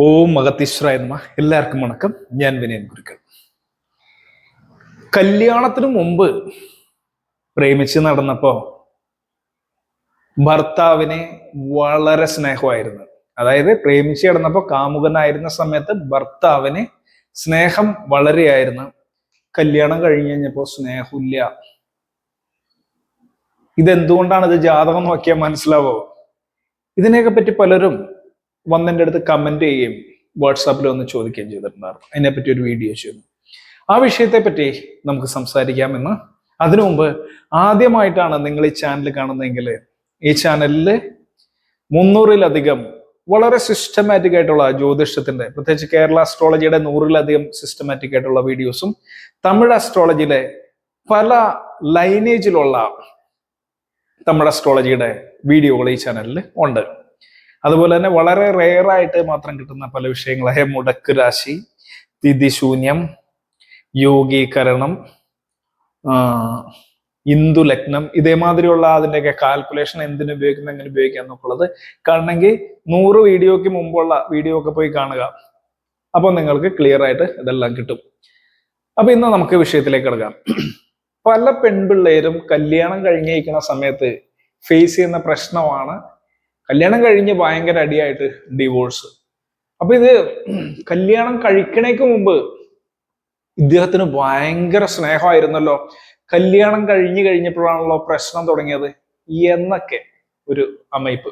ഓം മകത്തീശ്വരായ എല്ലാവർക്കും വണക്കം. ഞാൻ വിനയൻ ഗുരുക്കൾ കല്യാണത്തിന് മുമ്പ് പ്രേമിച്ച് നടന്നപ്പോ ഭർത്താവിനെ വളരെ സ്നേഹമായിരുന്നു. അതായത് പ്രേമിച്ച് കിടന്നപ്പോ കാമുകനായിരുന്ന സമയത്ത് ഭർത്താവിനെ സ്നേഹം വളരെയായിരുന്നു. കല്യാണം കഴിഞ്ഞ് കഴിഞ്ഞപ്പോ സ്നേഹമില്ല. ഇതെന്തുകൊണ്ടാണ് ഇത് ജാതകം നോക്കിയാൽ മനസ്സിലാവോ? ഇതിനെയൊക്കെ പറ്റി പലരും വന്നെന്റെ അടുത്ത് കമന്റ് ചെയ്യുകയും വാട്സാപ്പിൽ ഒന്ന് ചോദിക്കുകയും ചെയ്തിട്ടുണ്ടായിരുന്നു. അതിനെപ്പറ്റി ഒരു വീഡിയോ ചെയ്തു ആ വിഷയത്തെ പറ്റി നമുക്ക് സംസാരിക്കാമെന്ന് അതിനു മുമ്പ് ആദ്യമായിട്ടാണ് നിങ്ങൾ ഈ ചാനൽ കാണുന്നതെങ്കിൽ ഈ ചാനലിൽ മുന്നൂറിലധികം വളരെ സിസ്റ്റമാറ്റിക് ആയിട്ടുള്ള ജ്യോതിഷത്തിന്റെ പ്രത്യേകിച്ച് കേരള അസ്ട്രോളജിയുടെ നൂറിലധികം സിസ്റ്റമാറ്റിക് ആയിട്ടുള്ള വീഡിയോസും തമിഴ് അസ്ട്രോളജിയിലെ പല ലൈനേജിലുള്ള തമിഴ് അസ്ട്രോളജിയുടെ വീഡിയോകൾ ഈ ചാനലിൽ ഉണ്ട്. അതുപോലെ തന്നെ വളരെ റെയർ ആയിട്ട് മാത്രം കിട്ടുന്ന പല വിഷയങ്ങളായ മുടക്ക് രാശി തിഥിശൂന്യം യോഗീകരണം ഇന്ദു ലഗ്നം ഇതേമാതിരിയുള്ള അതിന്റെയൊക്കെ കാൽക്കുലേഷൻ എന്തിനു ഉപയോഗിക്കുന്ന എങ്ങനെ ഉപയോഗിക്കുക എന്നൊക്കെയുള്ളത് കാണണമെങ്കിൽ നൂറ് വീഡിയോക്ക് മുമ്പുള്ള വീഡിയോ ഒക്കെ പോയി കാണുക. അപ്പോൾ നിങ്ങൾക്ക് ക്ലിയർ ആയിട്ട് ഇതെല്ലാം കിട്ടും. അപ്പൊ ഇന്ന് നമുക്ക് വിഷയത്തിലേക്ക് കിടക്കാം. പല പെൺപിള്ളേരും കല്യാണം കഴിഞ്ഞിരിക്കുന്ന സമയത്ത് ഫേസ് ചെയ്യുന്ന പ്രശ്നമാണ് കല്യാണം കഴിഞ്ഞ് ഭയങ്കര അടിയായിട്ട് ഡിവോഴ്സ് അപ്പൊ ഇത് കല്യാണം കഴിക്കണേക്ക് മുമ്പ് ഇദ്ദേഹത്തിന് ഭയങ്കര സ്നേഹമായിരുന്നല്ലോ. കല്യാണം കഴിഞ്ഞു കഴിഞ്ഞപ്പോഴാണല്ലോ പ്രശ്നം തുടങ്ങിയത് എന്നൊക്കെ ഒരു അമയിപ്പ്.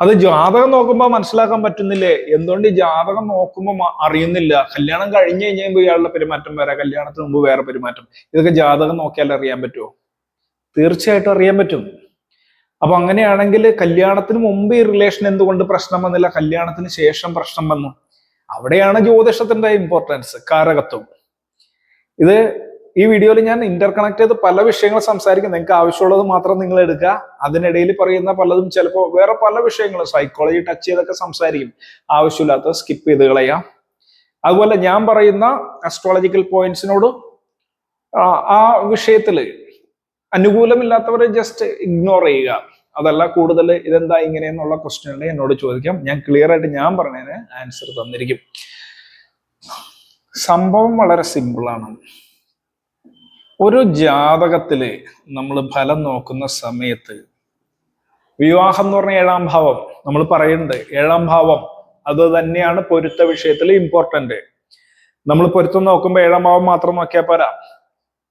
അത് ജാതകം നോക്കുമ്പോൾ മനസ്സിലാക്കാൻ പറ്റുന്നില്ലേ? എന്തുകൊണ്ട് ഈ ജാതകം നോക്കുമ്പോൾ അറിയുന്നില്ല? കല്യാണം കഴിഞ്ഞു കഴിഞ്ഞുമ്പോൾ ഇയാളുടെ പെരുമാറ്റം വേറെ കല്യാണത്തിന് മുമ്പ് വേറെ പെരുമാറ്റം. ഇതൊക്കെ ജാതകം നോക്കിയാൽ അറിയാൻ പറ്റുമോ തീർച്ചയായിട്ടും അറിയാൻ പറ്റും. അപ്പൊ അങ്ങനെയാണെങ്കിൽ കല്യാണത്തിന് മുമ്പ് ഈ റിലേഷൻ എന്തുകൊണ്ട് പ്രശ്നം വന്നില്ല? കല്യാണത്തിന് ശേഷം പ്രശ്നം വന്നു. അവിടെയാണ് ജ്യോതിഷത്തിന്റെ ഇമ്പോർട്ടൻസ് കാരകത്വം. ഇത് ഈ വീഡിയോയിൽ ഞാൻ ഇന്റർ കണക്ട് ചെയ്ത് പല വിഷയങ്ങൾ സംസാരിക്കും. നിങ്ങൾക്ക് ആവശ്യമുള്ളത് മാത്രം നിങ്ങൾ എടുക്കുക. അതിനിടയിൽ പറയുന്ന പലതും ചിലപ്പോൾ വേറെ പല വിഷയങ്ങളും സൈക്കോളജി ടച്ച് ചെയ്തൊക്കെ സംസാരിക്കും. ആവശ്യമില്ലാത്ത സ്കിപ്പ് ചെയ്ത് കളയാം. അതുപോലെ ഞാൻ പറയുന്ന അസ്ട്രോളജിക്കൽ പോയിന്റ്സിനോട് ആ വിഷയത്തിൽ അനുകൂലമില്ലാത്തവരെ ജസ്റ്റ് ഇഗ്നോർ ചെയ്യുക. അതല്ല കൂടുതൽ ഇതെന്താ ഇങ്ങനെയെന്നുള്ള ക്വസ്റ്റ്യൻ എന്നോട് ചോദിക്കാം. ഞാൻ ക്ലിയർ ആയിട്ട് ഞാൻ പറഞ്ഞതിന് ആൻസർ തന്നിരിക്കും. സംഭവം വളരെ സിമ്പിൾ ആണ്. ഒരു ജാതകത്തിൽ നമ്മൾ ഫലം നോക്കുന്ന സമയത്ത് വിവാഹം എന്ന് പറഞ്ഞ ഏഴാം ഭാവം. നമ്മൾ പറയുന്നുണ്ട് ഏഴാം ഭാവം. അത് തന്നെയാണ് പൊരുത്ത വിഷയത്തിൽ ഇമ്പോർട്ടന്റ് നമ്മൾ പൊരുത്തം നോക്കുമ്പോൾ ഏഴാം ഭാവം മാത്രം നോക്കിയാൽ പോരാ.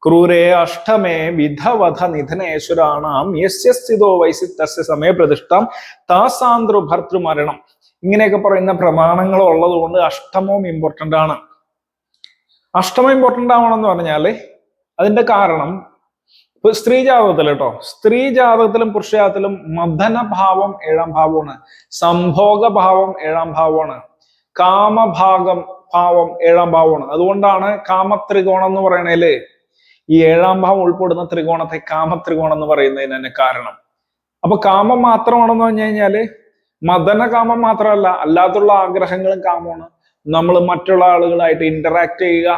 ക്രൂരേ അഷ്ടമേ വിധവധ നിധനേശ്വരാണാം. യസ് സ്ഥിതോ വൈസി തസ്യ സമയ പ്രതിഷ്ഠാം. താസാന്ദ്രു ഭർത്തൃ മരണം. ഇങ്ങനെയൊക്കെ പറയുന്ന പ്രമാണങ്ങൾ ഉള്ളത് കൊണ്ട് അഷ്ടമവും ഇമ്പോർട്ടന്റ് ആണ്. അഷ്ടമം ഇമ്പോർട്ടന്റ് ആവണമെന്ന് പറഞ്ഞാൽ അതിന്റെ കാരണം ഇപ്പൊ സ്ത്രീ ജാതകത്തിൽ കേട്ടോ. സ്ത്രീ ജാതകത്തിലും പുരുഷ ജാതകത്തിലും മദന ഭാവം ഏഴാം ഭാവമാണ്. സംഭോഗ ഭാവം ഏഴാം ഭാവമാണ്. കാമഭാഗം ഭാവം ഏഴാം ഭാവമാണ്. അതുകൊണ്ടാണ് കാമത്രികോണം എന്ന് പറയണേൽ ഈ ഏഴാം ഭാവം ഉൾപ്പെടുന്ന ത്രികോണത്തെ കാമത്രികോണം എന്ന് പറയുന്നതിന് തന്നെ കാരണം. അപ്പൊ കാമം മാത്രമാണെന്ന് പറഞ്ഞു കഴിഞ്ഞാൽ മദന കാമം മാത്രമല്ല അല്ലാത്തുള്ള ആഗ്രഹങ്ങളും കാമമാണ്. നമ്മൾ മറ്റുള്ള ആളുകളായിട്ട് ഇന്ററാക്ട് ചെയ്യുക.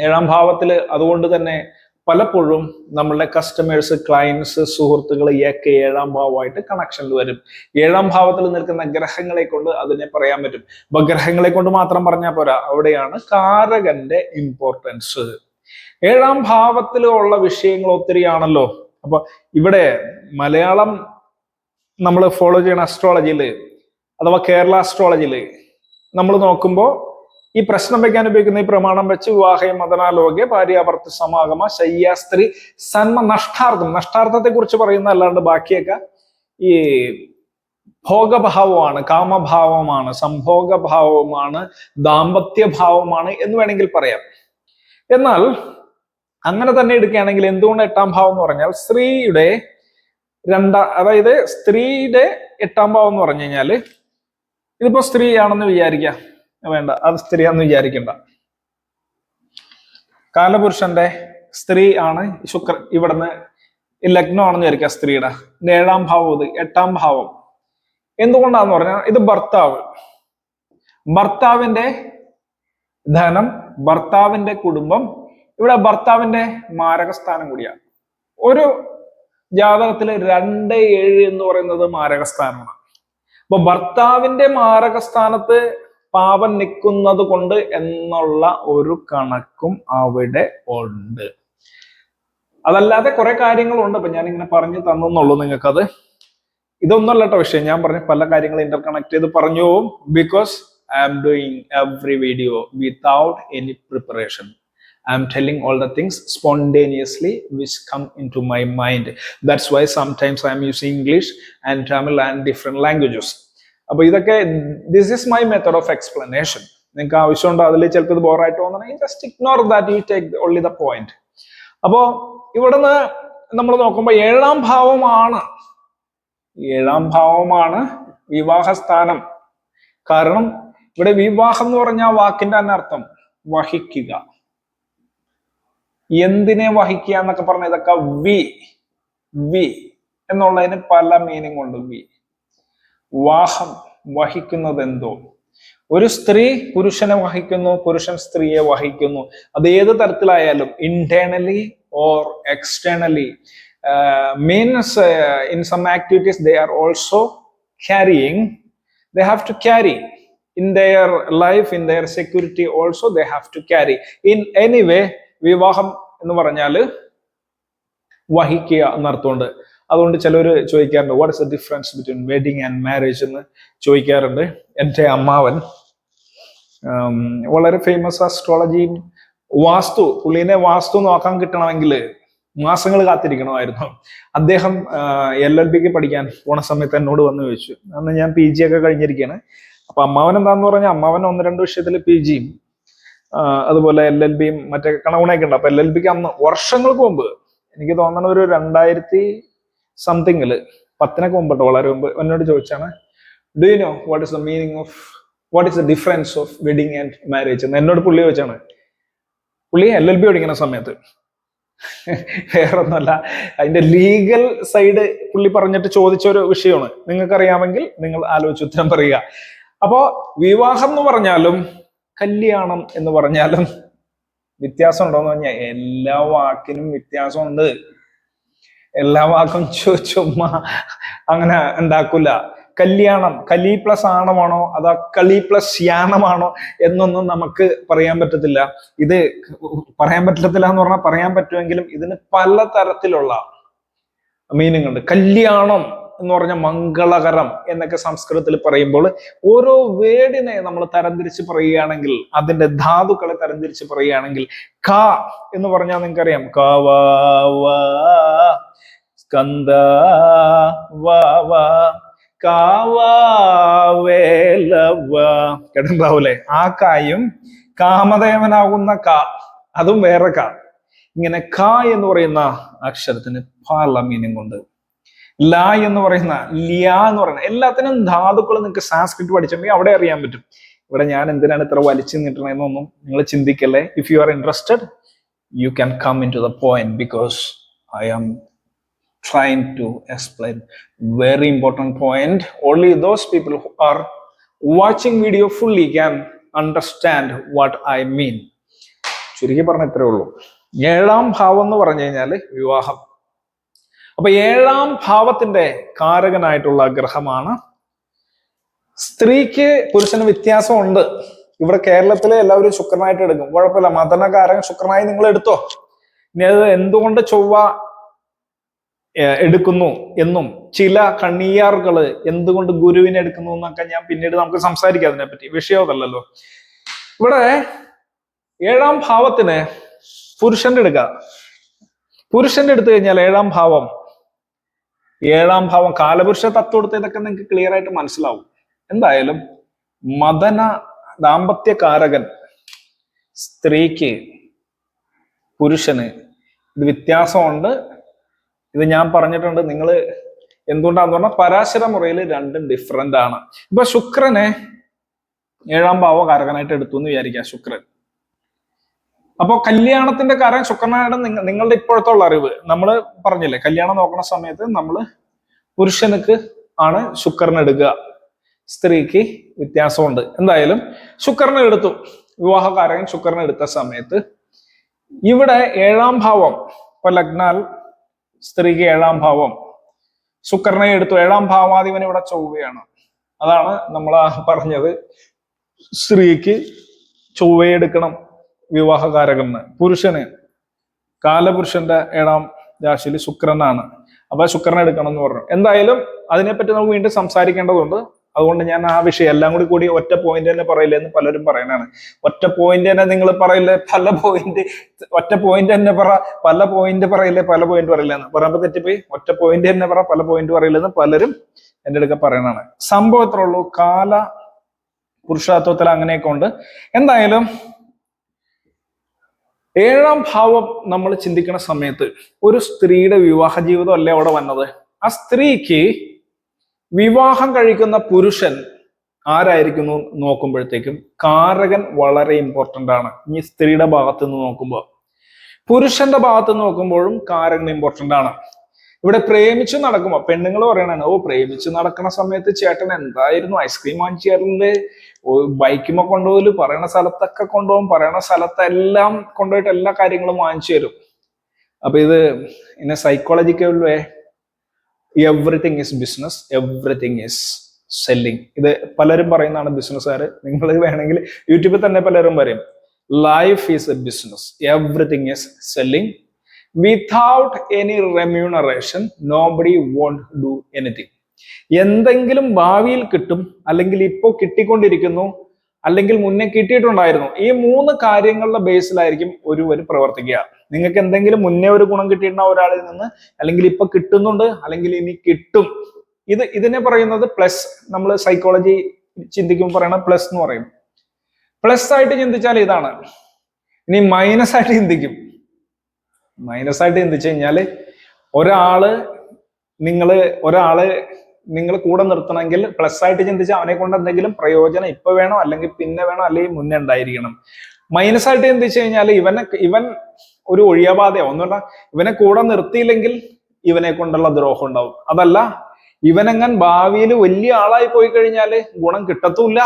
ഏഴാം ഭാവത്തിൽ അതുകൊണ്ട് തന്നെ പലപ്പോഴും നമ്മളുടെ കസ്റ്റമേഴ്സ് ക്ലയൻസ് സുഹൃത്തുക്കൾ ഒക്കെ ഏഴാം ഭാവമായിട്ട് കണക്ഷനിൽ വരും. ഏഴാം ഭാവത്തിൽ നിൽക്കുന്ന ഗ്രഹങ്ങളെ കൊണ്ട് അതിനെ പറയാൻ പറ്റും. അപ്പൊ ഗ്രഹങ്ങളെ കൊണ്ട് മാത്രം പറഞ്ഞാൽ പോരാ അവിടെയാണ് കാരകന്റെ ഇമ്പോർട്ടൻസ് ഏഴാം ഭാവത്തിലുള്ള വിഷയങ്ങൾ ഒത്തിരിയാണല്ലോ. അപ്പൊ ഇവിടെ മലയാളം നമ്മൾ ഫോളോ ചെയ്യുന്ന അസ്ട്രോളജിയിൽ അഥവാ കേരള അസ്ട്രോളജിയിൽ നമ്മൾ നോക്കുമ്പോൾ ഈ പ്രശ്നം വയ്ക്കാൻ ഉപയോഗിക്കുന്ന ഈ പ്രമാണം വെച്ച് വിവാഹ മതനാലോകെ ഭാര്യാഭർത്ത സമാഗമ ശയ്യാസ്ത്രീ സന്മ നഷ്ടാർത്ഥം നഷ്ടാർത്ഥത്തെ കുറിച്ച് പറയുന്ന അല്ലാണ്ട് ബാക്കിയൊക്കെ ഈ ഭോഗഭാവമാണ് കാമഭാവമാണ് സംഭോഗഭാവമാണ് ദാമ്പത്യഭാവമാണ് എന്ന് വേണമെങ്കിൽ പറയാം. എന്നാൽ അങ്ങനെ തന്നെ എടുക്കുകയാണെങ്കിൽ എന്തുകൊണ്ട് എട്ടാം ഭാവം എന്ന് പറഞ്ഞാൽ സ്ത്രീയുടെ രണ്ടാം അതായത് സ്ത്രീയുടെ എട്ടാം ഭാവം എന്ന് പറഞ്ഞു കഴിഞ്ഞാൽ ഇതിപ്പോ സ്ത്രീ ആണെന്ന് വിചാരിക്കാം. വേണ്ട അത് സ്ത്രീയാണെന്ന് വിചാരിക്കണ്ട. കാലപുരുഷന്റെ സ്ത്രീ ആണ് ശുക്ര ഇവിടുന്ന് ലഗ്നമാണെന്ന് വിചാരിക്കാം സ്ത്രീയുടെ. ഏഴാം ഭാവം ഇത് എട്ടാം ഭാവം. എന്തുകൊണ്ടാന്ന് പറഞ്ഞാൽ ഇത് ഭർത്താവ്. ഭർത്താവിന്റെ ധനം ഭർത്താവിന്റെ കുടുംബം ഇവിടെ ഭർത്താവിന്റെ മാരകസ്ഥാനം കൂടിയാണ്. ഒരു ജാതകത്തിൽ രണ്ട് ഏഴ് എന്ന് പറയുന്നത് മാരകസ്ഥാനമാണ്. അപ്പൊ ഭർത്താവിന്റെ മാരകസ്ഥാനത്ത് പാപം നിൽക്കുന്നത് കൊണ്ട് എന്നുള്ള ഒരു കണക്കും അവിടെ ഉണ്ട്. അതല്ലാതെ കുറെ കാര്യങ്ങളുണ്ട്. അപ്പൊ ഞാൻ ഇങ്ങനെ പറഞ്ഞു തന്നുള്ളൂ നിങ്ങൾക്കത്. ഇതൊന്നുമല്ല കേട്ടോ വിഷയം. ഞാൻ പറഞ്ഞ പല കാര്യങ്ങളും ഇന്റർ കണക്ട് ചെയ്ത് പറഞ്ഞു because I am doing every video without any preparation I am telling all the things spontaneously which come into my mind that's why sometimes I'm using and and Tamil and different languages ഇതൊക്കെ this is my method of explanation നിങ്ങൾക്ക് ആവശ്യമുണ്ടോ? അതിൽ ചിലപ്പോൾ ഇത് ബോറായിട്ട് തോന്നണമെങ്കിൽ just ignore that you take only the point അപ്പോ ഇവിടുന്ന് നമ്മൾ നോക്കുമ്പോൾ ഏഴാം ഭാവമാണ്. ഏഴാം ഭാവമാണ് വിവാഹസ്ഥാനം. കാരണം ഇവിടെ വിവാഹം എന്ന് പറഞ്ഞ വാക്കിന്റെ തന്നെ അർത്ഥം വഹിക്കുക. എന്തിനെ വഹിക്കുക എന്നൊക്കെ പറഞ്ഞ ഇതൊക്കെ വി വി എന്നുള്ളതിന് പല മീനിങ് ഉണ്ട്. വി. വാഹം വഹിക്കുന്നത് എന്തോ? ഒരു സ്ത്രീ പുരുഷനെ വഹിക്കുന്നു പുരുഷൻ സ്ത്രീയെ വഹിക്കുന്നു. അത് ഏത് തരത്തിലായാലും internally or externally means in some activities they are also carrying they have to carry in their life in their security also they have to carry in any way വിവാഹം എന്ന് പറഞ്ഞാൽ വഹിക്കുക എന്നർത്ഥമുണ്ട്. അതുകൊണ്ട് ചിലർ ചോദിക്കാറുണ്ട് what is the difference between wedding and marriage എന്ന് ചോദിക്കാറുണ്ട് എന്റെ അമ്മാവൻ. വളരെ ഫേമസ് അസ്ട്രോളജിയും വാസ്തു പുള്ളീനെ വാസ്തു നോക്കാൻ കിട്ടണമെങ്കിൽ മാസങ്ങൾ കാത്തിരിക്കണമായിരുന്നു. അദ്ദേഹം എൽ എൽ ബിക്ക് പഠിക്കാൻ പോണ സമയത്ത് എന്നോട് വന്ന് ചോദിച്ചു. അന്ന് ഞാൻ പി ജി ഒക്കെ കഴിഞ്ഞിരിക്കുകയാണ് അപ്പൊ അമ്മാവൻ എന്താന്ന് പറഞ്ഞാൽ അമ്മാവൻ ഒന്ന് രണ്ട് വിഷയത്തിൽ പി ജിയും അതുപോലെ എൽ എൽ ബിയും മറ്റേ കണവണയൊക്കെ ഉണ്ട്. അപ്പൊ എൽ എൽ ബിക്ക് അന്ന് വർഷങ്ങൾക്ക് മുമ്പ് എനിക്ക് തോന്നണ ഒരു രണ്ടായിരത്തി സംതിങ്ങിൽ പത്തിനൊക്കെ മുമ്പട്ടോ വളരെ മുമ്പ് എന്നോട് ചോദിച്ചാണ് do you know what is the meaning of what is the difference of wedding and marriage എന്ന് എന്നോട് പുള്ളി ചോദിച്ചാണ് പുള്ളി എൽ എൽ ബി പഠിക്കുന്ന സമയത്ത് വേറൊന്നുമല്ല അതിന്റെ ലീഗൽ സൈഡ് പുള്ളി പറഞ്ഞിട്ട് ചോദിച്ച ഒരു വിഷയമാണ്. നിങ്ങൾക്ക് അറിയാമെങ്കിൽ നിങ്ങൾ ആലോചിച്ച് ഉത്തരം പറയുക. അപ്പോ വിവാഹം എന്ന് പറഞ്ഞാലും കല്യാണം എന്ന് പറഞ്ഞാലും വ്യത്യാസം ഉണ്ടോന്ന് പറഞ്ഞാൽ എല്ലാ വാക്കിനും വ്യത്യാസമുണ്ട്. എല്ലാ വാക്കും ചുമ്മാ അങ്ങനെ ഉണ്ടാക്കൂല. കല്യാണം കലി പ്ലസ് ആണമാണോ അതോ കളി പ്ലസ് യാണമാണോ എന്നൊന്നും നമുക്ക് പറയാൻ പറ്റത്തില്ല. ഇത് പറയാൻ പറ്റത്തില്ല എന്ന് പറഞ്ഞാൽ പറയാൻ പറ്റുമെങ്കിലും ഇതിന് പല തരത്തിലുള്ള മീനിങ് ഉണ്ട് കല്യാണം എന്ന് പറഞ്ഞ മംഗളകരം എന്നൊക്കെ സംസ്കൃതത്തിൽ പറയുമ്പോൾ ഓരോ വേർഡിനെ നമ്മൾ തരംതിരിച്ച് പറയുകയാണെങ്കിൽ അതിന്റെ ധാതുക്കളെ തരംതിരിച്ച് പറയുകയാണെങ്കിൽ ക എന്ന് പറഞ്ഞാൽ നിങ്ങൾക്കറിയാം. ക വാ വാ സ്കന്ദ വാ കാവാവേലവ ആ കായും കാമദേവനാകുന്ന ക അതും വേറെ ക. ഇങ്ങനെ ക എന്ന് പറയുന്ന അക്ഷരത്തിന് പല മീനിങ് ഉണ്ട് ല എന്ന് പറയുന്ന ലിയ എന്ന് പറയുന്ന എല്ലാത്തിനും ധാതുക്കൾ നിങ്ങൾക്ക് സാൻസ്ക്രിറ്റ് പഠിച്ചെങ്കിൽ അവിടെ അറിയാൻ പറ്റും. ഇവിടെ ഞാൻ എന്തിനാണ് ഇത്ര വലിച്ചു നീട്ടണമെന്നൊന്നും നിങ്ങൾ ചിന്തിക്കല്ലേ. If you are interested you can come into the point because I am trying to explain very important point only those people who are watching video fully can understand what i mean. ചുരുക്കി പറഞ്ഞ ഇത്രേ ഉള്ളൂ. ഏഴാം ഭാവം എന്ന് പറഞ്ഞു കഴിഞ്ഞാൽ വിവാഹം. അപ്പൊ ഏഴാം ഭാവത്തിന്റെ കാരകനായിട്ടുള്ള ഗ്രഹമാണ്. സ്ത്രീക്ക് പുരുഷന് വ്യത്യാസമുണ്ട്. ഇവിടെ കേരളത്തിലെ എല്ലാവരും ശുക്രനായിട്ട് എടുക്കും. കുഴപ്പമില്ല. മതനകാരൻ ശുക്രനായി നിങ്ങൾ എടുത്തോ? ഇനി അത് എന്തുകൊണ്ട് ചൊവ്വ എടുക്കുന്നു എന്നും ചില കണ്ണിയാറുകൾ എന്തുകൊണ്ട് ഗുരുവിനെ എടുക്കുന്നു എന്നൊക്കെ ഞാൻ പിന്നീട് നമുക്ക് സംസാരിക്കാം അതിനെപ്പറ്റി. വിഷയം അതല്ലല്ലോ ഇവിടെ ഏഴാം ഭാവത്തിന് പുരുഷന്റെ എടുക്കുക പുരുഷന്റെ എടുത്തു കഴിഞ്ഞാൽ ഏഴാം ഭാവം ഏഴാം ഭാവം കാലപുരുഷ തത്വം എടുത്ത് ഇതൊക്കെ നിങ്ങൾക്ക് ക്ലിയർ ആയിട്ട് മനസ്സിലാവും. എന്തായാലും മദന ദാമ്പത്യകാരകൻ സ്ത്രീക്ക് പുരുഷന് ഇത് വ്യത്യാസമുണ്ട്. ഇത് ഞാൻ പറഞ്ഞിട്ടുണ്ട് നിങ്ങൾ എന്തുകൊണ്ടാന്ന് പറഞ്ഞാൽ പരാശര മുറയിൽ രണ്ടും ഡിഫറെന്റ് ആണ്. ഇപ്പൊ ശുക്രനെ ഏഴാം ഭാവകാരകനായിട്ട് എടുത്തു എന്ന് വിചാരിക്കുക ശുക്രൻ. അപ്പൊ കല്യാണത്തിന്റെ കാര്യം ശുക്രനായിട്ട് നിങ്ങ- നിങ്ങളുടെ ഇപ്പോഴത്തെ ഉള്ള അറിവ്. നമ്മൾ പറഞ്ഞില്ലേ കല്യാണം നോക്കുന്ന സമയത്ത് നമ്മൾ പുരുഷനുക്ക് ആണ് ശുക്രനെടുക്കുക സ്ത്രീക്ക് വ്യത്യാസമുണ്ട്. എന്തായാലും ശുക്രനെ എടുത്തു. വിവാഹകാരകൻ ശുക്രനെ എടുത്ത സമയത്ത് ഇവിടെ ഏഴാം ഭാവം ഇപ്പൊ ലഗ്നാൽ സ്ത്രീക്ക് ഏഴാം ഭാവം. ശുക്രനെ എടുത്തു. ഏഴാം ഭാവാധിപൻ ഇവിടെ ചൊവ്വയാണ്. അതാണ് നമ്മൾ പറഞ്ഞത്. സ്ത്രീക്ക് ചൊവ്വയെടുക്കണം വിവാഹകാരകന്ന് പുരുഷന്. കാലപുരുഷന്റെ ഏഴാം രാശിയിൽ ശുക്രനാണ്. അപ്പൊ ശുക്രനെ എടുക്കണം എന്ന് പറഞ്ഞു. എന്തായാലും അതിനെപ്പറ്റി നമുക്ക് വീണ്ടും സംസാരിക്കേണ്ടതുണ്ട്. അതുകൊണ്ട് ഞാൻ ആ വിഷയം എല്ലാം കൂടി കൂടി ഒറ്റ പോയിന്റ് തന്നെ പറയില്ല എന്ന് പലരും പറയണാണ് ഒറ്റ പോയിന്റ് തന്നെ നിങ്ങൾ പറയില്ലേ? പല പോയിന്റ് ഒറ്റ പോയിന്റ് തന്നെ പറ. പല പോയിന്റ് പറയില്ലേ? പല പോയിന്റ് പറയില്ല എന്ന്. പറയുമ്പോൾ തെറ്റിപ്പോയി. ഒറ്റ പോയിന്റ് തന്നെ പറ. പല പോയിന്റ് പറയില്ലെന്ന് പലരും എന്റെ അടുക്ക പറയണാണ് സംഭവം എത്ര ഉള്ളൂ. കാല പുരുഷാത്വത്തിൽ അങ്ങനെയൊക്കെ ഉണ്ട്. എന്തായാലും ഏഴാം ഭാവം നമ്മൾ ചിന്തിക്കുന്ന സമയത്ത് ഒരു സ്ത്രീയുടെ വിവാഹ ജീവിതം അല്ലേ അവിടെ വന്നത്? ആ സ്ത്രീക്ക് വിവാഹം കഴിക്കുന്ന പുരുഷൻ ആരായിരിക്കുന്നു നോക്കുമ്പോഴത്തേക്കും കാരകൻ വളരെ ഇമ്പോർട്ടന്റ് ആണ്. ഈ സ്ത്രീയുടെ ഭാഗത്ത് നിന്ന് നോക്കുമ്പോൾ പുരുഷന്റെ ഭാഗത്ത് നോക്കുമ്പോഴും കാരകൻ ഇമ്പോർട്ടന്റ് ആണ്. ഇവിടെ പ്രേമിച്ചു നടക്കുമ്പോ പെണ്ണുങ്ങൾ പറയണാണ് ഓ പ്രേമിച്ചു നടക്കുന്ന സമയത്ത് ചേട്ടൻ എന്തായിരുന്നു ഐസ്ക്രീം വാങ്ങിച്ചാറില്ലേ ബൈക്കുമ്പോ കൊണ്ടുപോകൽ പറയണ സ്ഥലത്തൊക്കെ കൊണ്ടുപോകും പറയണ സ്ഥലത്തെല്ലാം കൊണ്ടുപോയിട്ട് എല്ലാ കാര്യങ്ങളും വാങ്ങിച്ചു തരും. അപ്പൊ ഇത് ഇന്ന psychological way everything is business everything is selling ഇത് പലരും പറയുന്നതാണ് ബിസിനസ്സുകാർ നിങ്ങൾ വേണമെങ്കിൽ യൂട്യൂബിൽ തന്നെ പലരും പറയും life is a business everything is selling without any remuneration nobody won't do anything എന്തെങ്കിലും ഭാവിയിൽ കിട്ടും അല്ലെങ്കിൽ ഇപ്പോൾ കിട്ടിക്കൊണ്ടിരിക്കുന്നു അല്ലെങ്കിൽ മുന്നേ കിട്ടിയിട്ടുണ്ടായിരുന്നു ഈ മൂന്ന് കാര്യങ്ങളുടെ ബേസിലായിരിക്കും ഒരുവർ പ്രവർത്തിക്കുക. നിങ്ങൾക്ക് എന്തെങ്കിലും മുന്നേ ഒരു ഗുണം കിട്ടിയിട്ടുണ്ടാവും ഒരാളിൽ നിന്ന് അല്ലെങ്കിൽ ഇപ്പൊ കിട്ടുന്നുണ്ട് അല്ലെങ്കിൽ ഇനി കിട്ടും. ഇത് ഇതിനെ പറയുന്നത് പ്ലസ് നമ്മൾ സൈക്കോളജി ചിന്തിക്കുമ്പോൾ പറയണ പ്ലസ് എന്ന് പറയും. പ്ലസ് ആയിട്ട് ചിന്തിച്ചാൽ ഇതാണ്. ഇനി മൈനസ് ആയിട്ട് ചിന്തിക്കും. മൈനസ് ആയിട്ട് എന്ത് വെച്ച് കഴിഞ്ഞാൽ ഒരാൾ നിങ്ങൾ ഒരാൾ നിങ്ങൾ കൂടെ നിർത്തണമെങ്കിൽ പ്ലസ് ആയിട്ട് ചിന്തിച്ചാൽ അവനെ കൊണ്ട് എന്തെങ്കിലും പ്രയോജനം ഇപ്പൊ വേണോ അല്ലെങ്കിൽ പിന്നെ വേണോ അല്ലെങ്കിൽ മുന്നേ ഉണ്ടായിരിക്കണം. മൈനസ് ആയിട്ട് എന്ത് വെച്ച് കഴിഞ്ഞാൽ ഇവനെ ഇവൻ ഒരു ഒഴിയബാധയോ. ഒന്നുമില്ല ഇവനെ കൂടെ നിർത്തിയില്ലെങ്കിൽ ഇവനെ കൊണ്ടുള്ള ദ്രോഹം ഉണ്ടാവും. അതല്ല ഇവനെങ്ങാൻ ഭാവിയിൽ വലിയ ആളായി പോയി കഴിഞ്ഞാൽ ഗുണം കിട്ടത്തുമില്ല.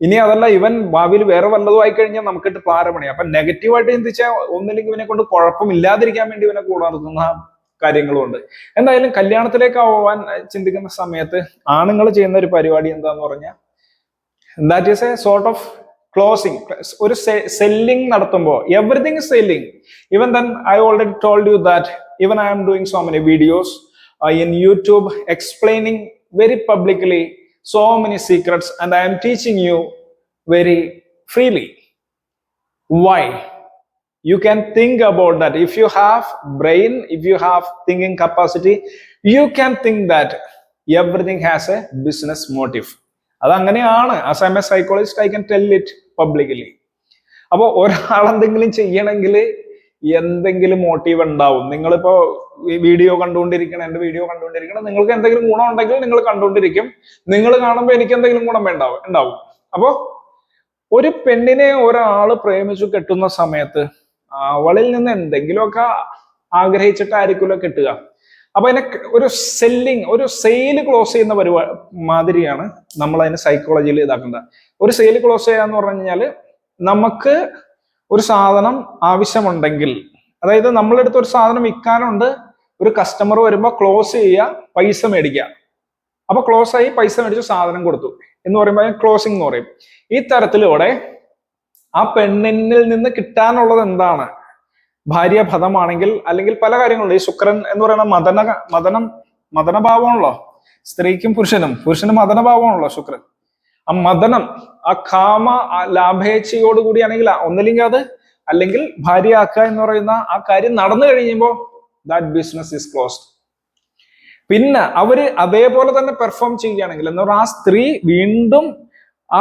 ഇനി അതല്ല ഇവൻ ഭാവിയിൽ വേറെ വല്ലതും ആയി കഴിഞ്ഞാൽ നമുക്കിട്ട് പാരപണി അപ്പൊ നെഗറ്റീവായിട്ട് ചിന്തിച്ചാൽ ഒന്നില്ലെങ്കിൽ ഇവനെ കൊണ്ട് കുഴപ്പമില്ലാതിരിക്കാൻ വേണ്ടി ഇവനെ കൂടെ നിർത്തുന്ന കാര്യങ്ങളും ഉണ്ട് എന്തായാലും കല്യാണത്തിലേക്ക് ആവാൻ ചിന്തിക്കുന്ന സമയത്ത് ആണുങ്ങൾ ചെയ്യുന്ന ഒരു പരിപാടി എന്താന്ന് പറഞ്ഞാൽ that is a sort of closing ഒരു സെല്ലിംഗ് നടത്തുമ്പോൾ everything selling even then I already told you that even I am doing so many videos in YouTube explaining very publicly so many secrets and i am teaching you very freely why you can think about that if you have brain if you have thinking capacity you can think that everything has a business motive അതങ്ങനെയാണ് as I'm a psychologist I can tell it publicly അപ്പോൾ ഒരാളെന്തെങ്കിലും ചെയ്യണമെങ്കിൽ എന്തെങ്കിലും motive ഉണ്ടാവും. നിങ്ങളിപ്പോ video കണ്ടുകൊണ്ടിരിക്കണം എന്റെ video കണ്ടുകൊണ്ടിരിക്കണം നിങ്ങൾക്ക് എന്തെങ്കിലും ഗുണം ഉണ്ടെങ്കിൽ നിങ്ങൾ കണ്ടുകൊണ്ടിരിക്കും. നിങ്ങൾ കാണുമ്പോൾ എനിക്ക് എന്തെങ്കിലും ഗുണം ഉണ്ടാവും ഉണ്ടാവും. അപ്പോ ഒരു പെണ്ണിനെ ഒരാൾ പ്രേമിച്ചു കെട്ടുന്ന സമയത്ത് അവളിൽ നിന്ന് എന്തെങ്കിലുമൊക്കെ ആഗ്രഹിച്ചിട്ടായിരിക്കുമല്ലോ കെട്ടുക. അപ്പൊ അതിനെ ഒരു സെല്ലിങ് ഒരു സെയിൽ ക്ലോസ് ചെയ്യുന്ന പരിപാടി മാതിരിയാണ് നമ്മൾ അതിനെ സൈക്കോളജിയിൽ ഇതാക്കുന്നത്. ഒരു സെയിൽ ക്ലോസ് ചെയ്യാന്ന് പറഞ്ഞു കഴിഞ്ഞാൽ നമുക്ക് ഒരു സാധനം ആവശ്യമുണ്ടെങ്കിൽ അതായത് നമ്മളെടുത്ത് ഒരു സാധനം വിൽക്കാനുണ്ട് ഒരു കസ്റ്റമർ വരുമ്പോൾ ക്ലോസ് ചെയ്യുക പൈസ മേടിക്കുക. അപ്പൊ ക്ലോസ് ആയി പൈസ മേടിച്ച് സാധനം കൊടുത്തു എന്ന് പറയുമ്പോൾ ക്ലോസിംഗ് എന്ന് പറയും. ഈ തരത്തിലൂടെ ആ പെണ്ണിനിൽ നിന്ന് കിട്ടാനുള്ളത് എന്താണ്? ഭാര്യ പദമാണെങ്കിൽ അല്ലെങ്കിൽ പല കാര്യങ്ങളുണ്ട്. ഈ ശുക്രൻ എന്ന് പറയുന്ന മദന മദനം മദനഭാവമാണല്ലോ. സ്ത്രീക്കും പുരുഷനും പുരുഷനും മദനഭാവമാണല്ലോ ശുക്രൻ. ആ മദനം ആ കാമ ലാഭേച്ഛയോട് കൂടിയാണെങ്കിൽ ഒന്നില്ലെങ്കിൽ അത് അല്ലെങ്കിൽ ഭാര്യയാക്കുക എന്ന് പറയുന്ന ആ കാര്യം നടന്നു കഴിയുമ്പോൾ ദാറ്റ് ബിസിനസ് ഇസ് ക്ലോസ്ഡ് പിന്നെ അവർ അതേപോലെ തന്നെ പെർഫോം ചെയ്യുകയാണെങ്കിൽ എന്ന് പറഞ്ഞാൽ ആ സ്ത്രീ വീണ്ടും ആ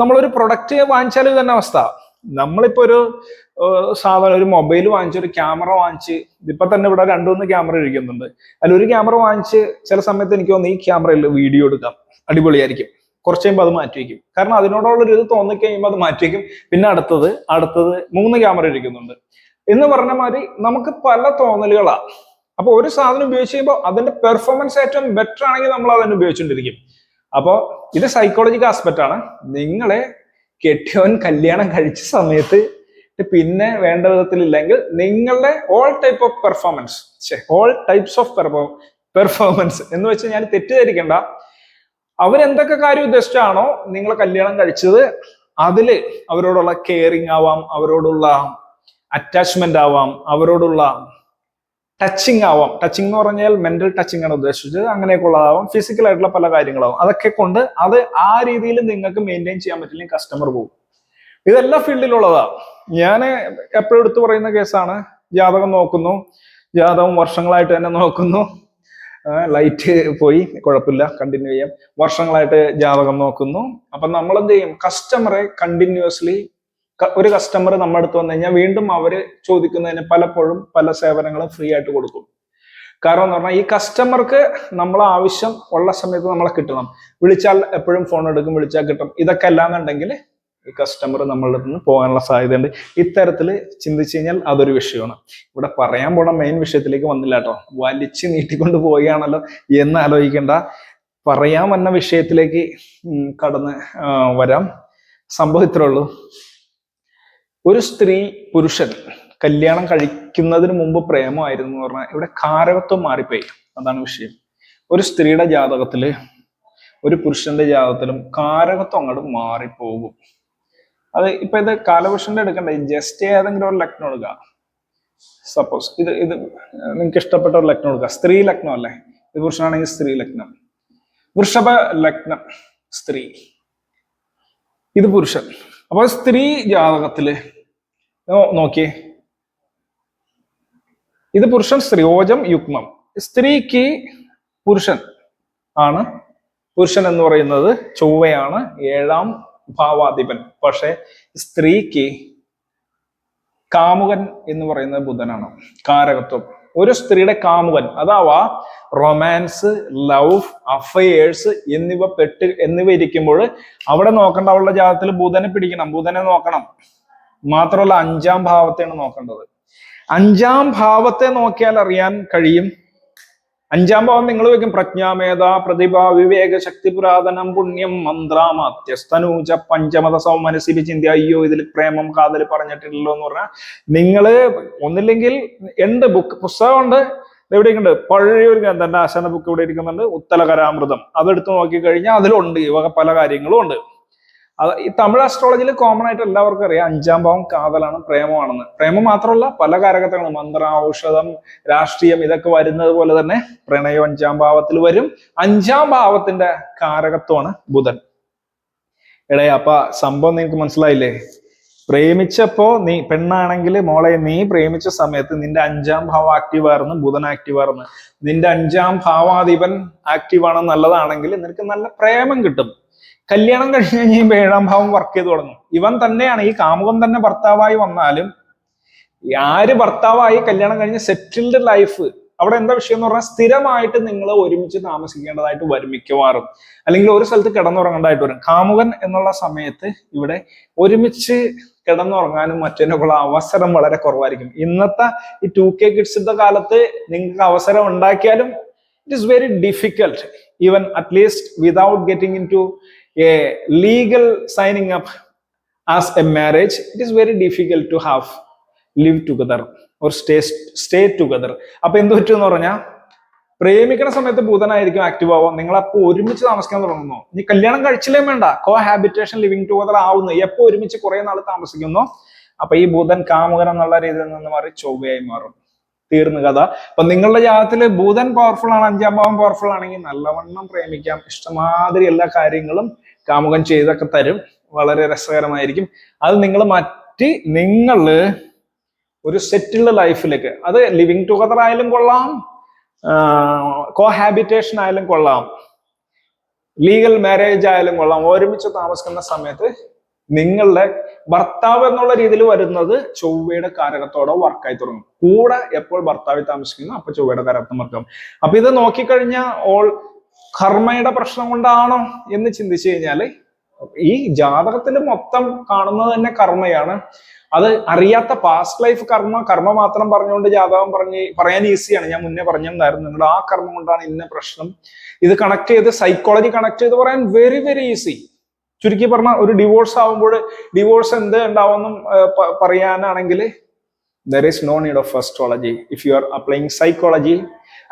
നമ്മളൊരു പ്രൊഡക്റ്റ് വാങ്ങിച്ചാൽ ഇത് തന്നെ അവസ്ഥ. നമ്മളിപ്പോ ഒരു സാധനം ഒരു മൊബൈൽ വാങ്ങിച്ച് ഒരു ക്യാമറ വാങ്ങിച്ച് ഇപ്പൊ തന്നെ ഇവിടെ രണ്ടു മൂന്ന് ക്യാമറ ഇരിക്കുന്നുണ്ട്. അതിൽ ഒരു ക്യാമറ വാങ്ങിച്ച് ചില സമയത്ത് എനിക്ക് തോന്നുന്നു ഈ ക്യാമറയിൽ വീഡിയോ എടുക്കാം. അടിപൊളിയായിരിക്കും. കുറച്ച് കഴിയുമ്പോൾ അത് മാറ്റി വയ്ക്കും കാരണം അതിനോടുള്ള ഒരു ഇത് തോന്നിക്കഴിയുമ്പോൾ അത് മാറ്റി വയ്ക്കും പിന്നെ അടുത്തത് അടുത്തത് മൂന്ന് ക്യാമറ ഇരിക്കുന്നുണ്ട്. എന്ന് പറഞ്ഞ മാതിരി നമുക്ക് പല തോന്നലുകളാ. അപ്പൊ ഒരു സാധനം ഉപയോഗിച്ച് കഴിയുമ്പോൾ അതിന്റെ പെർഫോമൻസ് ഏറ്റവും ബെറ്റർ ആണെങ്കിൽ നമ്മൾ അതിനെ ഉപയോഗിച്ചുകൊണ്ടിരിക്കും അപ്പോൾ ഇത് സൈക്കോളജിക്കൽ ആസ്പെക്ട് ആണ്. നിങ്ങളെ കെട്ടിയവൻ കല്യാണം കഴിച്ച സമയത്ത് പിന്നെ വേണ്ട വിധത്തിലില്ലെങ്കിൽ നിങ്ങളുടെ all type of performance all types of performance എന്ന് വെച്ച് ഞാൻ തെറ്റിദ്ധരിക്കേണ്ട. അവരെന്തൊക്കെ കാര്യം ഉദ്ദേശിച്ചാണോ നിങ്ങൾ കല്യാണം കഴിച്ചത്? അതിൽ അവരോടുള്ള കെയറിങ് ആവാം അവരോടുള്ള അറ്റാച്ച്മെന്റ് ആവാം അവരോടുള്ള ടച്ചിങ് ആവാം. ടച്ചിങ് എന്ന് പറഞ്ഞാൽ മെന്റൽ ടച്ചിങ് ആണ് ഉദ്ദേശിച്ചത്. അങ്ങനെയൊക്കെ ഉള്ളതാവാം. ഫിസിക്കൽ ആയിട്ടുള്ള പല കാര്യങ്ങളാവും. അതൊക്കെ കൊണ്ട് അത് ആ രീതിയിൽ നിങ്ങൾക്ക് മെയിന്റെയിൻ ചെയ്യാൻ പറ്റില്ലെങ്കിൽ കസ്റ്റമർ പോകും ഇതെല്ലാ ഫീൽഡിലുള്ളതാ. ഞാൻ എപ്പോഴും എടുത്തു പറയുന്ന കേസാണ്. ജാതകം നോക്കുന്നു. ജാതകം വർഷങ്ങളായിട്ട് തന്നെ നോക്കുന്നു. ലൈറ്റ് പോയി കുഴപ്പമില്ല കണ്ടിന്യൂ ചെയ്യാം. വർഷങ്ങളായിട്ട് ജാതകം നോക്കുന്നു. അപ്പൊ നമ്മൾ എന്ത് ചെയ്യും? കസ്റ്റമറെ കണ്ടിന്യൂസ്ലി ഒരു കസ്റ്റമർ നമ്മുടെ അടുത്ത് വന്നു കഴിഞ്ഞാൽ വീണ്ടും അവർ ചോദിക്കുന്നതിന് പലപ്പോഴും പല സേവനങ്ങളും ഫ്രീ ആയിട്ട് കൊടുക്കും. കാരണം എന്ന് പറഞ്ഞാൽ ഈ കസ്റ്റമർക്ക് നമ്മളെ ആവശ്യം ഉള്ള സമയത്ത് നമ്മളെ കിട്ടണം. വിളിച്ചാൽ എപ്പോഴും ഫോൺ എടുക്കും വിളിച്ചാൽ കിട്ടും. ഇതൊക്കെ അല്ലാന്നുണ്ടെങ്കിൽ കസ്റ്റമർ നമ്മളുടെ നിന്ന് പോകാനുള്ള സാധ്യതയുണ്ട്. ഇത്തരത്തിൽ ചിന്തിച്ചു കഴിഞ്ഞാൽ അതൊരു വിഷയമാണ്. ഇവിടെ പറയാൻ പോണ മെയിൻ വിഷയത്തിലേക്ക് വന്നില്ല കേട്ടോ. വലിച്ചു നീട്ടിക്കൊണ്ട് പോവുകയാണല്ലോ എന്ന് ആലോചിക്കേണ്ട. പറയാൻ വന്ന വിഷയത്തിലേക്ക് കടന്ന് വരാം. സംഭവം ഇത്രേ ഉള്ളൂ. ഒരു സ്ത്രീ പുരുഷൻ കല്യാണം കഴിക്കുന്നതിന് മുമ്പ് പ്രേമമായിരുന്നു എന്ന് പറഞ്ഞാൽ ഇവിടെ കാരകത്വം മാറിപ്പോയി. അതാണ് വിഷയം. ഒരു സ്ത്രീയുടെ ജാതകത്തിൽ ഒരു പുരുഷന്റെ ജാതകത്തിലും കാരകത്വം അങ്ങോട്ട് മാറിപ്പോകും. അത് ഇപ്പൊ ഇത് കാലഭൂഷണിന്റെ എടുക്കണ്ടേ. ജസ്റ്റ് ഏതെങ്കിലും ഒരു ലഗ്നം എടുക്കുക. സപ്പോസ് ഇത് ഇത് നിങ്ങൾക്ക് ഇഷ്ടപ്പെട്ട ഒരു ലഗ്നം എടുക്കുക. സ്ത്രീ ലഗ്നം അല്ലേ? ഇത് പുരുഷനാണെങ്കിൽ സ്ത്രീ ലഗ്നം. വൃഷഭ ലഗ്നം സ്ത്രീ. ഇത് പുരുഷൻ. അപ്പൊ സ്ത്രീ ജാതകത്തിൽ നോക്കിയേ. ഇത് പുരുഷൻ സ്ത്രീ. ഓജം യുഗ്മം. സ്ത്രീക്ക് പുരുഷൻ ആണ്. പുരുഷൻ എന്ന് പറയുന്നത് ചൊവ്വയാണ്. ഏഴാം ഭാവാധിപൻ. പക്ഷെ സ്ത്രീക്ക് കാമുകൻ എന്ന് പറയുന്നത് ബുധനാണ്. കാരകത്വം. ഒരു സ്ത്രീയുടെ കാമുകൻ അതാവാ റൊമാൻസ് ലവ് അഫയേഴ്സ് എന്നിവ പെട്ട് എന്നിവ ഇരിക്കുമ്പോൾ അവിടെ നോക്കേണ്ട അവളുടെ ജാതത്തിൽ ബുധനെ പിടിക്കണം. ബുധനെ നോക്കണം. മാത്രമല്ല അഞ്ചാം ഭാവത്തെയാണ് നോക്കേണ്ടത്. അഞ്ചാം ഭാവത്തെ നോക്കിയാൽ അറിയാൻ കഴിയും അഞ്ചാം ഭാവം നിങ്ങൾ വെക്കും പ്രജ്ഞാമേധ പ്രതിഭ വിവേക ശക്തി പുരാതനം പുണ്യം മന്ത്രാമത്യസ്തനൂജ പഞ്ചമത സൗമനസിൽ ചിന്തി. അയ്യോ ഇതിൽ പ്രേമം കാതൽ പറഞ്ഞിട്ടില്ലല്ലോ എന്ന് പറഞ്ഞാൽ നിങ്ങൾ ഒന്നില്ലെങ്കിൽ എന്ത് ബുക്ക് പുസ്തകമുണ്ട്. എവിടെയൊക്കെയുണ്ട് പഴയൊരു ഗ്രന്ഥം ഗ്രന്ഥന്റെ ആശാന ബുക്ക് ഇവിടെ ഇരിക്കുന്നുണ്ട്. ഉത്തലകരാമൃതം. അതെടുത്ത് നോക്കിക്കഴിഞ്ഞാൽ അതിലുണ്ട്. ഇവ പല കാര്യങ്ങളും ഉണ്ട്. അത് ഈ തമിഴ് അസ്ട്രോളജിയിൽ കോമൺ ആയിട്ട് എല്ലാവർക്കും അറിയാം. അഞ്ചാം ഭാവം കാതലാണ് പ്രേമമാണെന്ന്. പ്രേമം മാത്രമല്ല പല കാരകത്തങ്ങളും മന്ത്ര ഔഷധം രാഷ്ട്രീയം ഇതൊക്കെ വരുന്നത് പോലെ തന്നെ പ്രണയം അഞ്ചാം ഭാവത്തിൽ വരും. അഞ്ചാം ഭാവത്തിന്റെ കാരകത്വമാണ് ബുധൻ. എടേ അപ്പ സംഭവം നിനക്ക് മനസ്സിലായില്ലേ? പ്രേമിച്ചപ്പോ നീ പെണ്ണാണെങ്കിൽ മോളെ നീ പ്രേമിച്ച സമയത്ത് നിന്റെ അഞ്ചാം ഭാവം ആക്റ്റീവ് ആയിരുന്നു ബുധൻ ആക്റ്റീവ് ആയിരുന്നു. നിന്റെ അഞ്ചാം ഭാവാധിപൻ ആക്റ്റീവ് ആണ് നല്ലതാണെങ്കിൽ നിനക്ക് നല്ല പ്രേമം കിട്ടും. കല്യാണം കഴിഞ്ഞ് കഴിയുമ്പോൾ ഏഴാം ഭാവം വർക്ക് ചെയ്ത് തുടങ്ങും. ഇവൻ തന്നെയാണ് ഈ കാമുകൻ തന്നെ ഭർത്താവായി വന്നാലും ആര് ഭർത്താവായി കല്യാണം കഴിഞ്ഞ് സെറ്റിൽഡ് ലൈഫ് അവിടെ എന്താ വിഷയം എന്ന് പറഞ്ഞാൽ സ്ഥിരമായിട്ട് നിങ്ങൾ ഒരുമിച്ച് താമസിക്കേണ്ടതായിട്ട് വരും മിക്കവാറും. അല്ലെങ്കിൽ ഒരു സ്ഥലത്ത് കിടന്നുറങ്ങേണ്ടതായിട്ട് വരും. കാമുകൻ എന്നുള്ള സമയത്ത് ഇവിടെ ഒരുമിച്ച് കിടന്നുറങ്ങാനും മറ്റതിനൊക്കെയുള്ള അവസരം വളരെ കുറവായിരിക്കും. ഇന്നത്തെ ഈ ടു കെ കിഡ്സിന്റെ കാലത്ത് നിങ്ങൾക്ക് അവസരം ഉണ്ടാക്കിയാലും it is very difficult even at least without getting into a legal signing up as a marriage it is very difficult to have live together or stay stay together അപ്പൊ എന്ത് പറ്റും എന്ന് പറഞ്ഞാൽ പ്രേമിക്കുന്ന സമയത്ത് ബുധനായിരിക്കും ആക്റ്റീവ് ആവുക. നിങ്ങൾ അപ്പോൾ ഒരുമിച്ച് താമസിക്കാൻ തുടങ്ങുന്നു. ഇനി കല്യാണം കഴിച്ചില്ലേ വേണ്ട. കോ ഹാബിറ്റേഷൻ ലിവിങ് ടുഗദർ ആവുന്നു. എപ്പോ ഒരുമിച്ച് കുറെ നാൾ താമസിക്കുന്നു. അപ്പൊ ഈ ബുധൻ കാമുകൻ എന്നുള്ള രീതിയിൽ നിന്ന് മാറി ചൊവ്വയായി മാറും. തീർന്നു കഥ. അപ്പൊ നിങ്ങളുടെ ജാതകത്തിൽ ബുധൻ പവർഫുൾ ആണ് അഞ്ചാം ഭാവം പവർഫുൾ ആണെങ്കിൽ നല്ലവണ്ണം പ്രേമിക്കാം. ഇഷ്ടമാതിരി എല്ലാ കാര്യങ്ങളും കാമുകൻ ചെയ്തൊക്കെ തരും. വളരെ രസകരമായിരിക്കും. അത് നിങ്ങൾ മാറ്റി നിങ്ങൾ ഒരു സെറ്റിൽഡ് ലൈഫിലേക്ക് അത് ലിവിങ് ടുഗദർ ആയാലും കൊള്ളാം കോഹാബിറ്റേഷൻ ആയാലും കൊള്ളാം ലീഗൽ മാരേജ് ആയാലും കൊള്ളാം ഒരുമിച്ച് താമസിക്കുന്ന സമയത്ത് നിങ്ങളുടെ ഭർത്താവ് എന്നുള്ള രീതിയിൽ വരുന്നത് ചൊവ്വയുടെ കാരകത്തോടെ വർക്കായി തുടങ്ങും. കൂടെ എപ്പോൾ ഭർത്താവിൽ താമസിക്കുന്നു അപ്പൊ ചൊവ്വയുടെ കാരകത്വം വർക്കാവും അപ്പൊ ഇത് നോക്കിക്കഴിഞ്ഞാൽ ഓൾ കർമ്മയുടെ പ്രശ്നം കൊണ്ടാണോ എന്ന് ചിന്തിച്ചു കഴിഞ്ഞാൽ ഈ ജാതകത്തിൽ മൊത്തം കാണുന്നത് തന്നെ കർമ്മയാണ്. അത് അറിയാത്ത പാസ്റ്റ് ലൈഫ് കർമ്മ കർമ്മ മാത്രം പറഞ്ഞുകൊണ്ട് ജാതകം പറഞ്ഞ് പറയാൻ ഈസിയാണ്. ഞാൻ മുന്നേ പറഞ്ഞിരുന്നായിരുന്നു നിങ്ങൾ ആ കർമ്മം കൊണ്ടാണ് ഇന്ന പ്രശ്നം. ഇത് കണക്ട് ചെയ്ത് സൈക്കോളജി കണക്ട് ചെയ്ത് പറയാൻ വെരി വെരി ഈസി ചുരുക്കി പറഞ്ഞ ഒരു ഡിവോഴ്സ് ആവുമ്പോൾ ഡിവോഴ്സ് എന്ത് ഉണ്ടാവുമെന്നും പറയാനാണെങ്കിൽ there is no need of astrology if you are applying psychology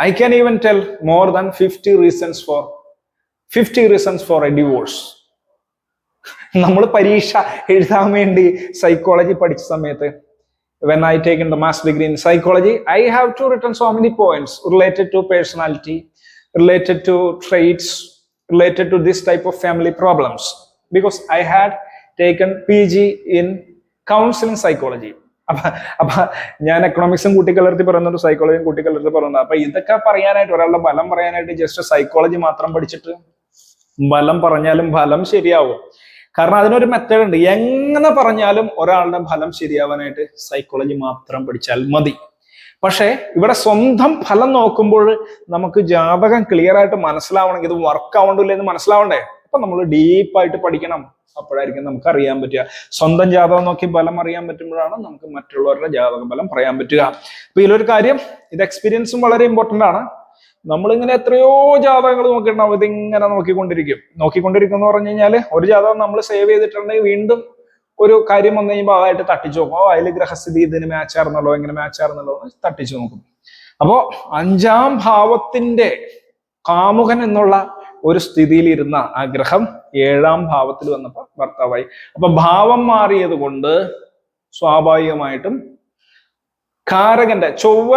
I can even tell more than fifty reasons for fifty reasons for a divorce നമ്മൾ പരീക്ഷ എഴുതാൻ വേണ്ടി സൈക്കോളജി പഠിച്ച സമയത്ത് when I taken the master degree in psychology, I have to written so many points related to personality, related to traits, related to this type of family problems. Because I had taken PG in counseling psychology. അപ്പൊ അപ്പൊ ഞാൻ എക്കണോമിക്സും കൂട്ടിക്കലർത്തി പറയുന്നുണ്ട് സൈക്കോളജിയും കൂട്ടിക്കലർത്തി പറയുന്നുണ്ട്. അപ്പൊ ഇതൊക്കെ പറയാനായിട്ട് ഒരാളുടെ ബലം പറയാനായിട്ട് ജസ്റ്റ് സൈക്കോളജി മാത്രം പഠിച്ചിട്ട് ബലം പറഞ്ഞാലും ഫലം ശരിയാവും. കാരണം അതിനൊരു മെത്തേഡ് ഉണ്ട്. എങ്ങനെ പറഞ്ഞാലും ഒരാളുടെ ഫലം ശരിയാവാനായിട്ട് സൈക്കോളജി മാത്രം പഠിച്ചാൽ മതി. പക്ഷേ ഇവിടെ സ്വന്തം ഫലം നോക്കുമ്പോൾ നമുക്ക് ജാതകം ക്ലിയർ ആയിട്ട് മനസ്സിലാവണമെങ്കിൽ ഇത് വർക്ക് ആവണ്ടില്ല എന്ന് മനസ്സിലാവണ്ടേ? അപ്പൊ നമ്മൾ ഡീപ്പായിട്ട് പഠിക്കണം. അപ്പോഴായിരിക്കും നമുക്ക് അറിയാൻ പറ്റുക. സ്വന്തം ജാതകം നോക്കി ബലം അറിയാൻ പറ്റുമ്പോഴാണ് നമുക്ക് മറ്റുള്ളവരുടെ ജാതക ബലം പറയാൻ പറ്റുക. അപ്പൊ ഇതിലൊരു കാര്യം ഇത് എക്സ്പീരിയൻസും വളരെ ഇമ്പോർട്ടന്റ് ആണ്. നമ്മളിങ്ങനെ എത്രയോ ജാതകങ്ങൾ നോക്കിയിട്ടുണ്ടാവും ഇതിങ്ങനെ നോക്കിക്കൊണ്ടിരിക്കും. നോക്കിക്കൊണ്ടിരിക്കും എന്ന് പറഞ്ഞു കഴിഞ്ഞാൽ ഒരു ജാതകം നമ്മൾ സേവ് ചെയ്തിട്ടുണ്ടെങ്കിൽ വീണ്ടും ഒരു കാര്യം വന്നു കഴിയുമ്പോൾ അതായിട്ട് തട്ടിച്ചു നോക്കും. ഓ അതിൽ ഗ്രഹസ്ഥിതി ഇതിന് മാച്ച് ആയിരുന്നല്ലോ ഇങ്ങനെ മാച്ച് ആയിരുന്നല്ലോ എന്ന് തട്ടിച്ചു നോക്കും. അപ്പോ അഞ്ചാം ഭാവത്തിന്റെ കാമുകൻ എന്നുള്ള ഒരു സ്ഥിതിയിലിരുന്ന ആ ഗ്രഹം ഏഴാം ഭാവത്തിൽ വന്നപ്പോൾ ഭർത്താവായി. അപ്പൊ ഭാവം മാറിയത് കൊണ്ട് സ്വാഭാവികമായിട്ടും കാരകന്റെ ചൊവ്വ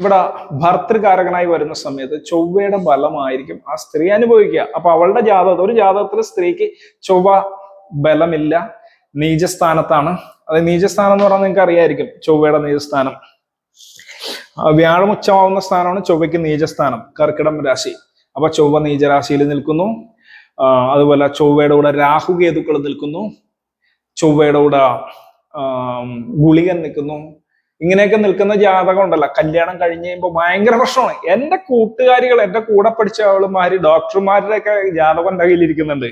ഇവിടെ ഭർത്തൃകാരകനായി വരുന്ന സമയത്ത് ചൊവ്വയുടെ ബലമായിരിക്കും ആ സ്ത്രീ അനുഭവിക്കുക. അപ്പൊ അവളുടെ ജാതകത്തിൽ ഒരു ജാതകത്തിൽ സ്ത്രീക്ക് ചൊവ്വ ബലമില്ല നീചസ്ഥാനത്താണ്. അത് നീചസ്ഥാനം എന്ന് പറഞ്ഞാൽ നിങ്ങൾക്ക് അറിയായിരിക്കും ചൊവ്വയുടെ നീചസ്ഥാനം. വ്യാഴം ഉച്ചമാവുന്ന സ്ഥാനമാണ് ചൊവ്വയ്ക്ക് നീചസ്ഥാനം കർക്കിടം രാശി. അപ്പൊ ചൊവ്വ നീചരാശിയിൽ നിൽക്കുന്നു. അതുപോലെ ചൊവ്വയുടെ കൂടെ രാഹുകേതുക്കൾ നിൽക്കുന്നു. ചൊവ്വയുടെ കൂടെ ഗുളികൻ നിൽക്കുന്നു. ഇങ്ങനെയൊക്കെ നിൽക്കുന്ന ജാതകം ഉണ്ടല്ലോ. കല്യാണം കഴിഞ്ഞ് കഴിയുമ്പോൾ ഭയങ്കര പ്രശ്നമാണ്. എന്റെ കൂട്ടുകാരികൾ എന്റെ കൂടെ പഠിച്ച ആളുമാര് ഡോക്ടർമാരുടെ ഒക്കെ ജാതകം എന്റെ കയ്യിലിരിക്കുന്നുണ്ട്.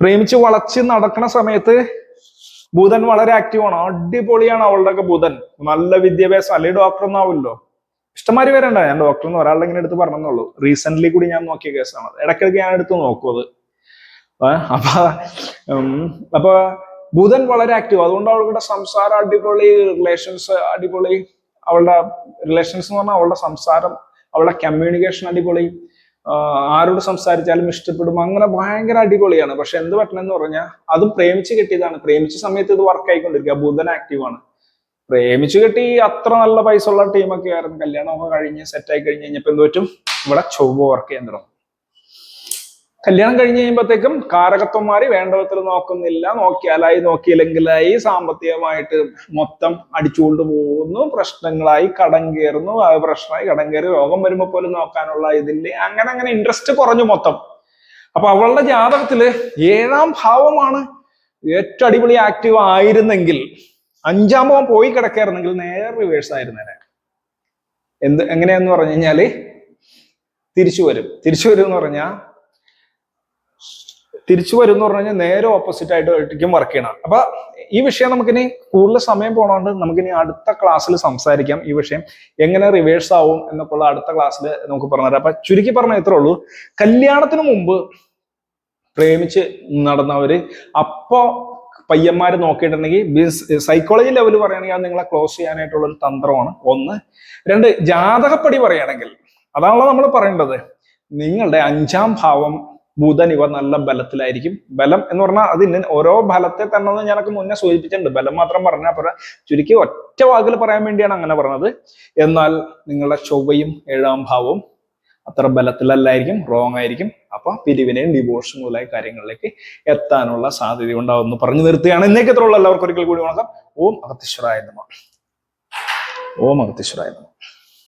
പ്രേമിച്ച് വളച്ച് നടക്കുന്ന സമയത്ത് ബുധൻ വളരെ ആക്റ്റീവാണ് അടിപൊളിയാണ് അവളുടെ ഒക്കെ ബുധൻ. നല്ല വിദ്യാഭ്യാസം. അല്ലെങ്കിൽ ഡോക്ടർ ഒന്നും ആവില്ലോ ഇഷ്ടമാതിരി വരണ്ട ഞാൻ ഡോക്ടർ എന്ന് ഒരാളുടെ ഇങ്ങനെ എടുത്ത് പറഞ്ഞെന്നുള്ളൂ. റീസെന്റ് കൂടി ഞാൻ നോക്കിയ കേസാണ്. ഇടയ്ക്കിടയ്ക്ക് ഞാൻ എടുത്ത് നോക്കും അത്. ആ, അപ്പൊ അപ്പൊ ബുധൻ വളരെ ആക്റ്റീവ് അതുകൊണ്ട് അവളുടെ സംസാരം അടിപൊളി റിലേഷൻസ് അടിപൊളി. അവളുടെ റിലേഷൻസ് എന്ന് പറഞ്ഞാൽ അവളുടെ സംസാരം അവളുടെ കമ്മ്യൂണിക്കേഷൻ അടിപൊളി. ആരോട് സംസാരിച്ചാലും ഇഷ്ടപ്പെടും. അങ്ങനെ ഭയങ്കര അടിപൊളിയാണ്. പക്ഷെ എന്ത് പറ്റണമെന്ന് പറഞ്ഞാൽ അതും പ്രേമിച്ച് കിട്ടിയതാണ്. പ്രേമിച്ച സമയത്ത് ഇത് വർക്ക് ആയിക്കൊണ്ടിരിക്കുക. ബുധൻ ആക്റ്റീവ് ആണ്. പ്രേമിച്ച് കെട്ടി അത്ര നല്ല പൈസ ഉള്ള ടീമൊക്കെ ആയിരുന്നു. കല്യാണമൊക്കെ കഴിഞ്ഞ് സെറ്റ് ആയി കഴിഞ്ഞ് കഴിഞ്ഞപ്പോ എന്ത് പറ്റും? ഇവിടെ ചൊവ്വ വർക്ക് ചെയ്യാൻ തുടങ്ങും കല്യാണം കഴിഞ്ഞ് കഴിയുമ്പോഴത്തേക്കും കാരകത്വന്മാര് വേണ്ട വിധത്തിൽ നോക്കുന്നില്ല. നോക്കിയാലായി നോക്കിയില്ലെങ്കിലായി സാമ്പത്തികമായിട്ട് മൊത്തം അടിച്ചുകൊണ്ട് പോകുന്നു. പ്രശ്നങ്ങളായി കടം കയറുന്നു. ആ പ്രശ്നമായി കടം കയറി രോഗം വരുമ്പോൾ പോലും നോക്കാനുള്ള ഇതില്ല അങ്ങനെ അങ്ങനെ ഇൻട്രസ്റ്റ് കുറഞ്ഞു മൊത്തം. അപ്പൊ അവളുടെ ജാതകത്തിൽ ഏഴാം ഭാവമാണ് ഏറ്റവും അടിപൊളി ആക്റ്റീവ് ആയിരുന്നെങ്കിൽ അഞ്ചാം ഭാവം പോയി കിടക്കായിരുന്നെങ്കിൽ നേരെ റിവേഴ്സ് ആയിരുന്നേനെ എന്ത് എങ്ങനെയാന്ന് പറഞ്ഞു കഴിഞ്ഞാൽ തിരിച്ചു വരും. തിരിച്ചു വരും എന്ന് പറഞ്ഞാ തിരിച്ചു വരും എന്ന് പറഞ്ഞു കഴിഞ്ഞാൽ നേരെ ഓപ്പോസിറ്റ് ആയിട്ട് വർക്ക് ചെയ്യണം. അപ്പൊ ഈ വിഷയം നമുക്കിനി കൂടുതൽ സമയം പോണോണ്ട് നമുക്കിനി അടുത്ത ക്ലാസ്സിൽ സംസാരിക്കാം ഈ വിഷയം. എങ്ങനെ റിവേഴ്സ് ആവും എന്നൊക്കെയുള്ള അടുത്ത ക്ലാസ്സിൽ നമുക്ക് പറഞ്ഞുതരാം അപ്പൊ ചുരുക്കി പറഞ്ഞ ഇത്രേ ഉള്ളൂ. കല്യാണത്തിന് മുമ്പ് പ്രേമിച്ച് നടന്നവര് അപ്പോ പയ്യന്മാര് നോക്കിയിട്ടുണ്ടെങ്കിൽ സൈക്കോളജി ലെവൽ പറയുകയാണെങ്കിൽ അത് നിങ്ങളെ ക്ലോസ് ചെയ്യാനായിട്ടുള്ള ഒരു തന്ത്രമാണ്. ഒന്ന്. രണ്ട് ജാതകപ്പടി പറയുകയാണെങ്കിൽ അതാണല്ലോ നമ്മൾ പറയേണ്ടത്. നിങ്ങളുടെ അഞ്ചാം ഭാവം ബുധൻ ഇവ നല്ല ബലത്തിലായിരിക്കും. ബലം എന്ന് പറഞ്ഞാൽ അത് ഇന്ന ഓരോ ഫലത്തെ തന്നെ ഞാനൊക്കെ മുന്നേ സൂചിപ്പിച്ചിട്ടുണ്ട്. ബലം മാത്രം പറഞ്ഞാൽ പറ ചുരുക്കി ഒറ്റ വാക്കിൽ പറയാൻ വേണ്ടിയാണ് അങ്ങനെ പറഞ്ഞത്. എന്നാൽ നിങ്ങളുടെ ചൊവ്വയും ഏഴാം ഭാവവും അത്ര ബലത്തിലല്ലായിരിക്കും റോങ് ആയിരിക്കും. അപ്പൊ പിരിവിനെയും ഡിവോഴ്സും മുതലായ കാര്യങ്ങളിലേക്ക് എത്താനുള്ള സാധ്യത ഉണ്ടാവും എന്ന് പറഞ്ഞു നിർത്തുകയാണ്. ഉള്ള എല്ലാവർക്കും ഒരിക്കൽ കൂടി വണക്കം. ഓം അഗത്തീശ്വരായ നമ. ഓം അഗത്തീശ്വരായ നമഃ.